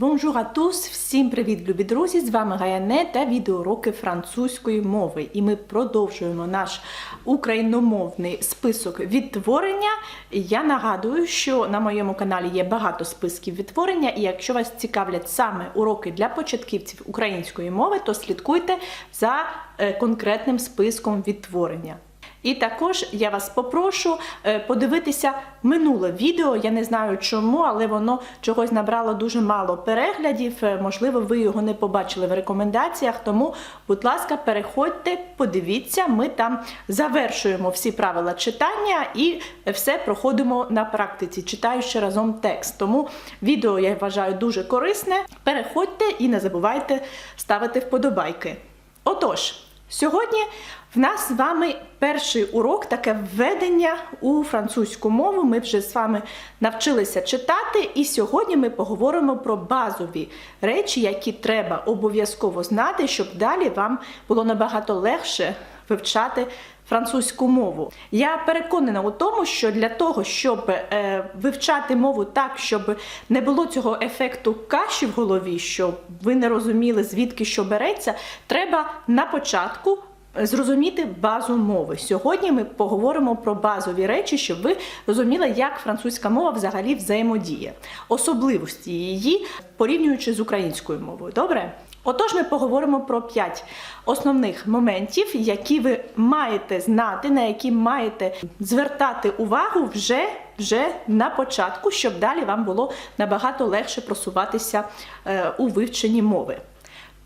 À tous! Всім привіт, любі друзі! З вами Гаяне та відеоуроки французької мови. І ми продовжуємо наш україномовний список відтворення. Я нагадую, що на моєму каналі є багато списків відтворення, і якщо вас цікавлять саме уроки для початківців української мови, то слідкуйте за е, конкретним списком відтворення. І також я вас попрошу е, подивитися минуле відео. Я не знаю чому, але воно чогось набрало дуже мало переглядів. Е, Можливо, ви його не побачили в рекомендаціях. Тому, будь ласка, переходьте, подивіться. Ми там завершуємо всі правила читання і все проходимо на практиці, читаючи разом текст. Тому відео я вважаю дуже корисне. Переходьте і не забувайте ставити вподобайки. Отож. Сьогодні в нас з вами перший урок, таке введення у французьку мову. Ми вже з вами навчилися читати, і сьогодні ми поговоримо про базові речі, які треба обов'язково знати, щоб далі вам було набагато легше вивчати французьку мову. Я переконана у тому, що для того, щоб е, вивчати мову так, щоб не було цього ефекту каші в голові, щоб ви не розуміли, звідки що береться, треба на початку. Зрозуміти базу мови. Сьогодні ми поговоримо про базові речі, щоб ви розуміли, як французька мова взагалі взаємодіє, особливості її, порівнюючи з українською мовою. Добре? Отож, ми поговоримо про п'ять основних моментів, які ви маєте знати, на які маєте звертати увагу вже, вже на початку, щоб далі вам було набагато легше просуватися е, у вивченні мови.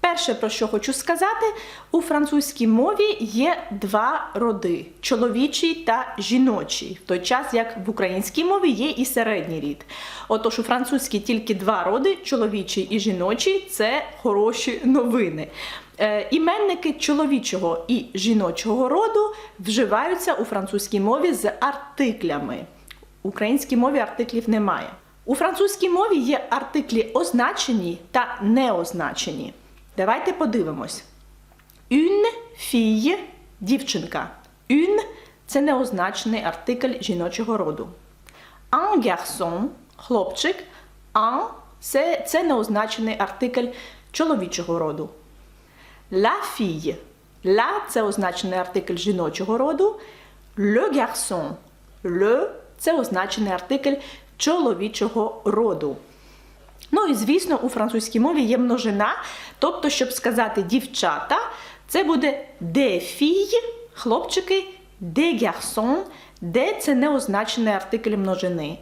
Перше, про що хочу сказати, у французькій мові є два роди: чоловічий та жіночий, в той час як в українській мові є і середній рід. Отож, у французькій тільки два роди: чоловічий і жіночий це хороші новини. Е, Іменники чоловічого і жіночого роду вживаються у французькій мові з артиклями. В українській мові артиклів немає. У французькій мові є артиклі означені та неозначені. Давайте подивимось. Une fille – дівчинка. Une – це неозначений артикль жіночого роду. Un garçon – хлопчик. Un – це, неозначений артикль чоловічого роду. La fille. La – це означений артикль жіночого роду. Le garçon. Le – це означений артикль чоловічого роду. Ну і звісно, у французькій мові є множина. Тобто, щоб сказати дівчата, це буде де фій, хлопчики, де гарсон, де це неозначений артикль множини.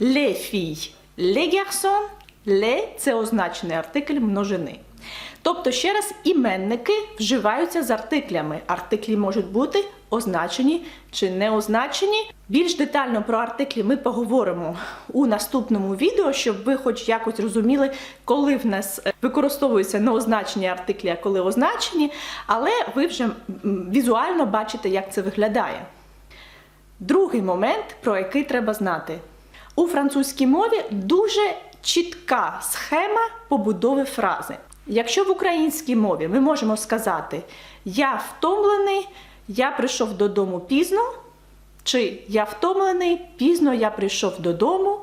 Ле фій, ле гарсон, ле – це означений артикль множини. Тобто, ще раз, іменники вживаються з артиклями. Артиклі можуть бути означені чи не означені. Більш детально про артиклі ми поговоримо у наступному відео, щоб ви хоч якось розуміли, коли в нас е, використовуються неозначені артиклі, а коли означені, але ви вже візуально бачите, як це виглядає. Другий момент, про який треба знати. У французькій мові дуже чітка схема побудови фрази. Якщо в українській мові ми можемо сказати Я втомлений, я прийшов додому пізно, чи я втомлений, пізно я прийшов додому,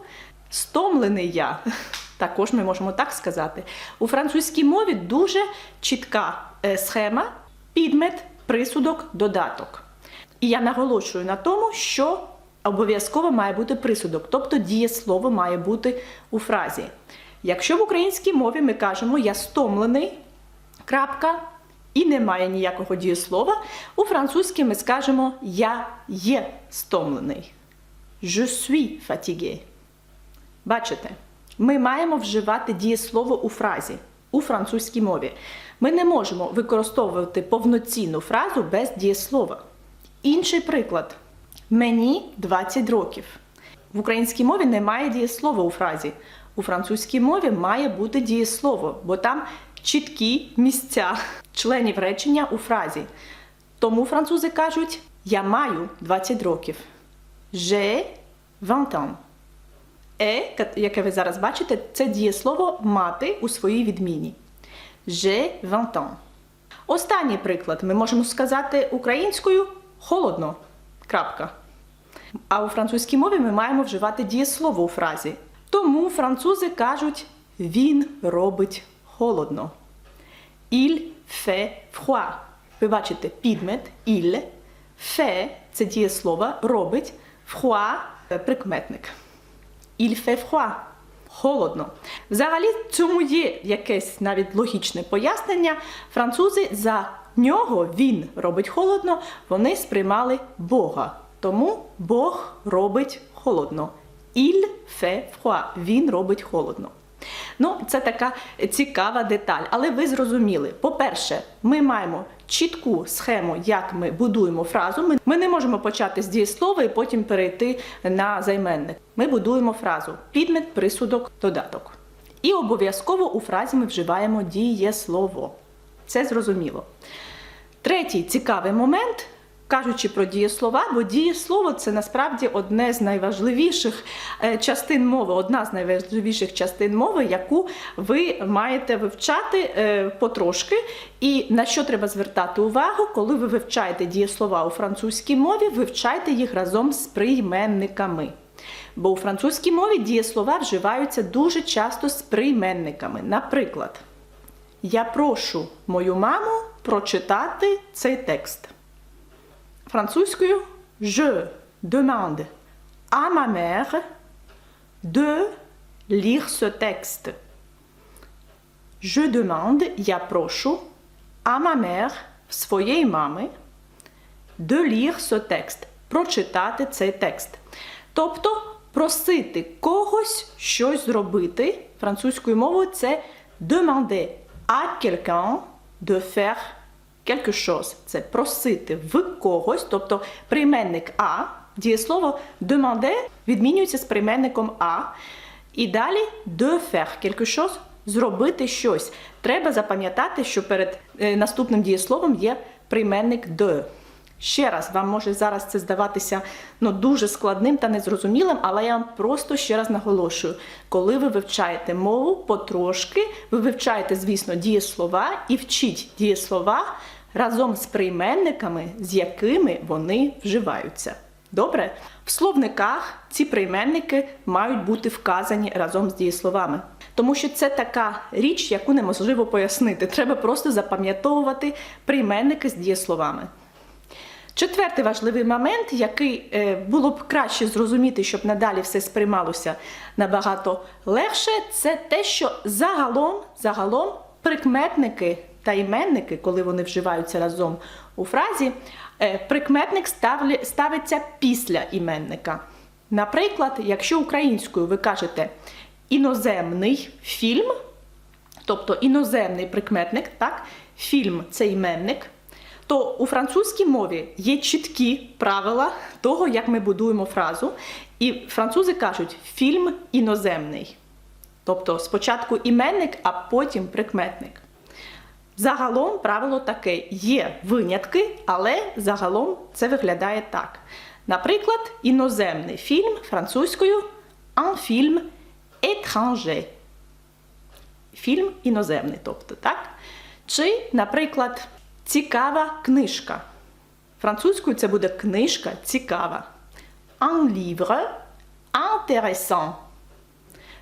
стомлений я. Також ми можемо так сказати. У французькій мові дуже чітка е, схема, підмет, присудок, додаток. І я наголошую на тому, що обов'язково має бути присудок, тобто дієслово має бути у фразі. Якщо в українській мові ми кажемо я стомлений, крапка, і немає ніякого дієслова, у французькій ми скажемо я є стомлений. Je suis fatigué. Бачите, ми маємо вживати дієслово у фразі у французькій мові. Ми не можемо використовувати повноцінну фразу без дієслова. Інший приклад: мені 20 років. В українській мові немає дієслова у фразі. У французькій мові має бути дієслово, бо там чіткі місця членів речення у фразі. Тому французи кажуть: Я маю 20 років. J'ai 20 ans. Е, яке ви зараз бачите, це дієслово мати у своїй відміні. J'ai 20 ans. Останній приклад ми можемо сказати українською холодно. Крапка. А у французькій мові ми маємо вживати дієслово у фразі. Тому французи кажуть Він робить холодно. Il fait froid. Ви бачите підмет il, fait – це дієслово, робить, froid – прикметник. Il fait froid. Холодно. Взагалі, цьому є якесь навіть логічне пояснення. Французи за нього він робить холодно, вони сприймали Бога. Тому Бог робить холодно. Il fait froid. Він робить холодно. Ну, це така цікава деталь. Але ви зрозуміли, по-перше, ми маємо чітку схему, як ми будуємо фразу. Ми, не можемо почати з дієслова і потім перейти на займенник. Ми будуємо фразу підмет, присудок, додаток. І обов'язково у фразі ми вживаємо дієслово. Це зрозуміло. Третій цікавий момент, кажучи про дієслова, бо дієслово це насправді одне з найважливіших е, частин мови, одна з найважливіших частин мови, яку ви маєте вивчати е, потрошки. І на що треба звертати увагу, коли ви вивчаєте дієслова у французькій мові, вивчайте їх разом з прийменниками. Бо у французькій мові дієслова вживаються дуже часто з прийменниками. Наприклад, я прошу мою маму прочитати цей текст. Французькою je demande à ma mère de lire ce texte. Je demande, я прошу, à ma mère, своєї мами, de lire ce texte, прочитати цей текст. Тобто просити когось щось зробити французькою мовою це demander à quelqu'un de faire quelque chose. Це просити в когось, тобто прийменник а, дієслово demander відмінюється з прийменником а. І далі de faire quelque chose зробити щось. Треба запам'ятати, що перед е, наступним дієсловом є прийменник de. Ще раз, вам може зараз це здаватися ну, дуже складним та незрозумілим, але я вам просто ще раз наголошую: коли ви вивчаєте мову потрошки, ви вивчаєте, звісно, дієслова і вчіть дієслова разом з прийменниками, з якими вони вживаються. Добре? В словниках ці прийменники мають бути вказані разом з дієсловами. Тому що це така річ, яку неможливо пояснити. Треба просто запам'ятовувати прийменники з дієсловами. Четвертий важливий момент, який е, було б краще зрозуміти, щоб надалі все сприймалося набагато легше, це те, що загалом, загалом прикметники та іменники, коли вони вживаються разом у фразі, е, прикметник ставиться після іменника. Наприклад, якщо українською ви кажете іноземний фільм, тобто іноземний прикметник, так, фільм це іменник, то у французькій мові є чіткі правила того, як ми будуємо фразу. І французи кажуть фільм іноземний. Тобто спочатку іменник, а потім прикметник. Загалом правило таке: є винятки, але загалом це виглядає так. Наприклад, іноземний фільм французькою un film étranger. Фільм іноземний, тобто, так? Чи, наприклад, цікава книжка. Французькою це буде книжка цікава. Un livre intéressant.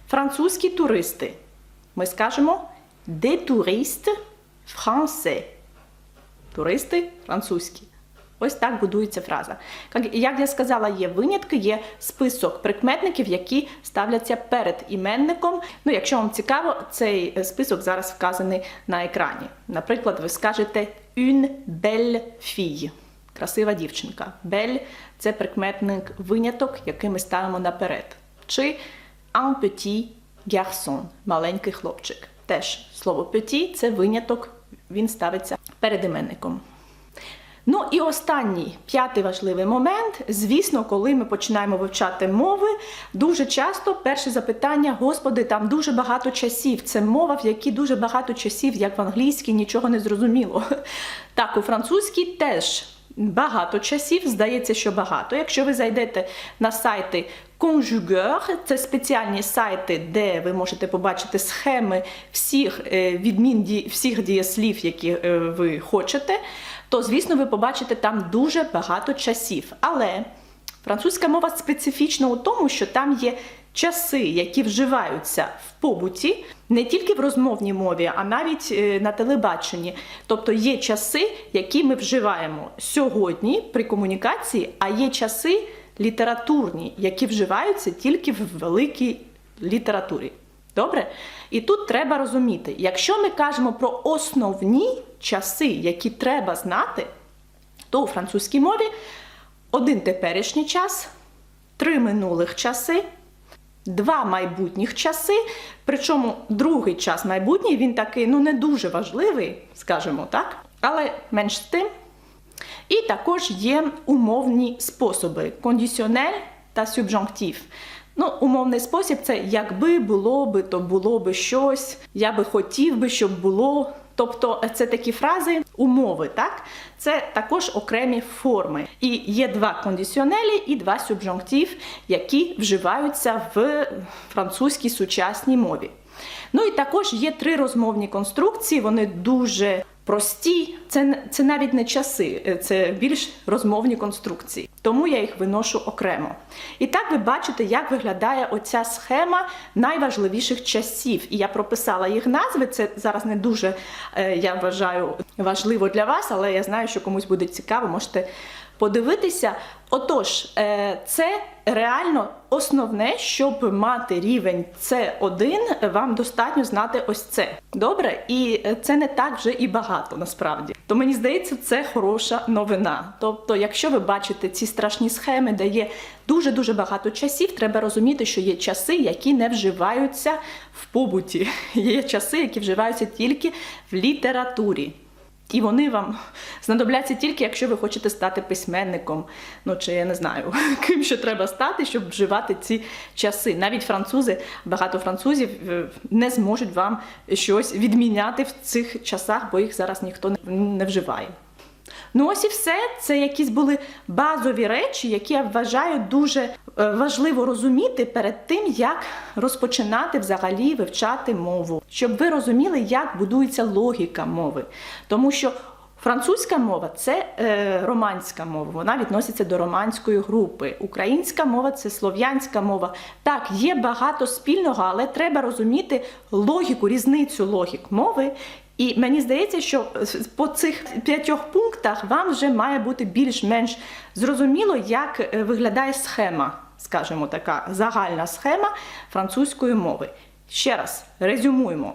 Французькі туристи. Ми скажемо des touristes français. Туристи французькі. Ось так будується фраза. Як- я сказала, є винятки, є список прикметників, які ставляться перед іменником. Ну, якщо вам цікаво, цей список зараз вказаний на екрані. Наприклад, ви скажете une belle fille. Красива дівчинка. Belle – це прикметник виняток, який ми ставимо наперед. Чи un petit garçon – маленький хлопчик. Теж слово petit – це виняток, він ставиться перед іменником. Ну і останній п'ятий важливий момент. Звісно, коли ми починаємо вивчати мови, дуже часто перше запитання: Господи, там дуже багато часів. Це мова, в якій дуже багато часів, як в англійській, нічого не зрозуміло. Так, у французькій теж багато часів, здається, що багато. Якщо ви зайдете на сайти Conjugueur, це спеціальні сайти, де ви можете побачити схеми всіх е, відмін всіх дієслів, які е, ви хочете, то звісно ви побачите там дуже багато часів. Але Французька мова специфічна у тому, що там є часи, які вживаються в побуті, не тільки в розмовній мові, а навіть е, на телебаченні. Тобто є часи, які ми вживаємо сьогодні при комунікації, а є часи літературні, які вживаються тільки в великій літературі. Добре? І тут треба розуміти, якщо ми кажемо про основні часи, які треба знати, то у французькій мові один теперішній час, три минулих часи, два майбутніх часи. Причому другий час майбутній він такий ну не дуже важливий, скажімо так, але менш з тим. І також є умовні способи кондиціонель та субжонктив. Ну, умовний спосіб це якби було би, то було би щось, я би хотів би, щоб було. Тобто це такі фрази умови, так? Це також окремі форми. І є два кондиціонелі і два субжонктив, які вживаються в французькій сучасній мові. Ну і також є три розмовні конструкції, вони дуже прості. Це, це навіть не часи, е, це більш розмовні конструкції. Тому я їх виношу окремо. І так ви бачите, як виглядає оця схема найважливіших часів. І я прописала їх назви. Це зараз не дуже, е, я вважаю, важливо для вас, але я знаю, що комусь буде цікаво, можете подивитися. Отож, е, це реально основне, щоб мати рівень С1, вам достатньо знати ось це. Добре? І е, це не так вже і багато насправді. То мені здається, це хороша новина. Тобто, якщо ви бачите ці страшні схеми, де є дуже дуже багато часів, треба розуміти, що є часи, які не вживаються в побуті. Є часи, які вживаються тільки в літературі. І вони вам знадобляться тільки, якщо ви хочете стати письменником. Ну чи я не знаю, ким ще треба стати, щоб вживати ці часи. Навіть французи, багато французів е, не зможуть вам щось відміняти в цих часах, бо їх зараз ніхто не вживає. Ну ось і все. Це якісь були базові речі, які я вважаю дуже е, важливо розуміти перед тим, як розпочинати взагалі вивчати мову, щоб ви розуміли, як будується логіка мови. Тому що французька мова це е, романська мова, вона відноситься до романської групи. Українська мова це слов'янська мова. Так, є багато спільного, але треба розуміти логіку, різницю логік мови. І мені здається, що по цих п'ятьох пунктах вам вже має бути більш-менш зрозуміло, як е, виглядає схема, скажімо, така загальна схема французької мови. Ще раз резюмуємо.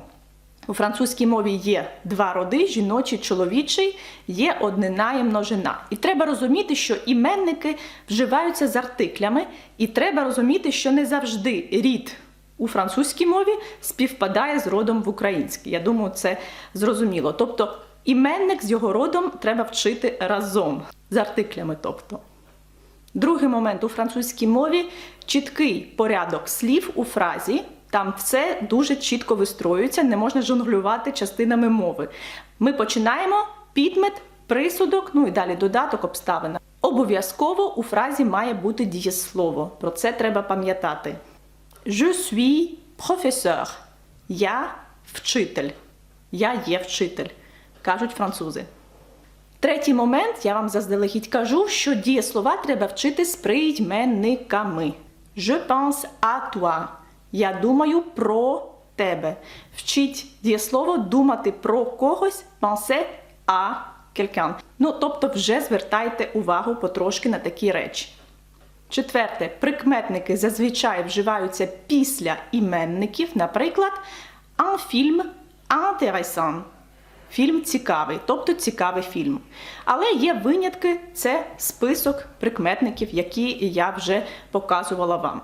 У французькій мові є два роди: жіночий, чоловічий, є однина і множина. І треба розуміти, що іменники вживаються з артиклями, і треба розуміти, що не завжди рід у французькій мові співпадає з родом в українській. Я думаю, це зрозуміло. Тобто іменник з його родом треба вчити разом з артиклями. тобто. Другий момент у французькій мові чіткий порядок слів у фразі. Там все дуже чітко вистроюється, не можна жонглювати частинами мови. Ми починаємо підмет, присудок, ну і далі додаток, обставина. Обов'язково у фразі має бути дієслово. Про це треба пам'ятати. Je suis professeur. Я вчитель. Я є вчитель, кажуть французи. Третій момент, я вам заздалегідь кажу, що дієслова треба вчити з прийменниками. Je pense à toi. Я думаю про тебе. Вчіть дієслово думати про когось, penser à quelqu'un. Ну, тобто вже звертайте увагу потрошки на такі речі. Четверте, прикметники зазвичай вживаються після іменників, наприклад, un film intéressant. Фільм цікавий, тобто цікавий фільм. Але є винятки, це список прикметників, які я вже показувала вам.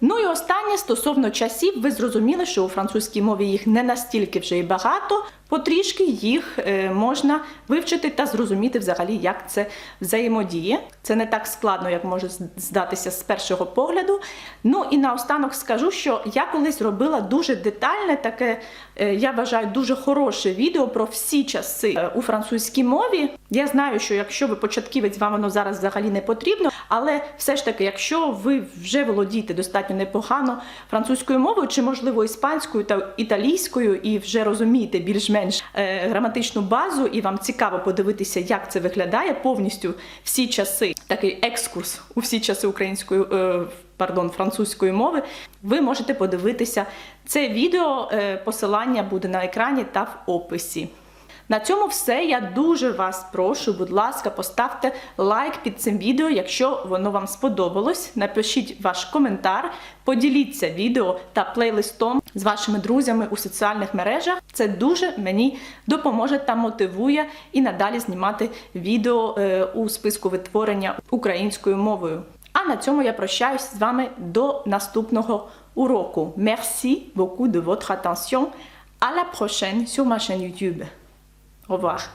Ну і останнє стосовно часів, ви зрозуміли, що у французькій мові їх не настільки вже і багато, потрішки їх е, можна вивчити та зрозуміти взагалі, як це взаємодіє. Це не так складно, як може здатися з першого погляду. Ну і наостанок скажу, що я колись робила дуже детальне, таке, е, я вважаю, дуже хороше відео про всі часи е, у французькій мові. Я знаю, що якщо ви початківець, вам воно зараз взагалі не потрібно, але все ж таки, якщо ви вже володієте достатньо непогано французькою мовою, чи можливо іспанською та італійською, і вже розумієте більш-менш е, граматичну базу, і вам цікаво подивитися, як це виглядає повністю всі часи. Такий екскурс у всі часи української. Е, Пардон, французької мови, ви можете подивитися це відео. е, Посилання буде на екрані та в описі. На цьому все. Я дуже вас прошу, будь ласка, поставте лайк під цим відео, якщо воно вам сподобалось. Напишіть ваш коментар, поділіться відео та плейлистом з вашими друзями у соціальних мережах. Це дуже мені допоможе та мотивує і надалі знімати відео е, у списку витворення українською мовою. А на цьому я прощаюсь з вами до наступного уроку. Merci beaucoup de votre attention. À la prochaine sur ma chaîne YouTube. Revoir.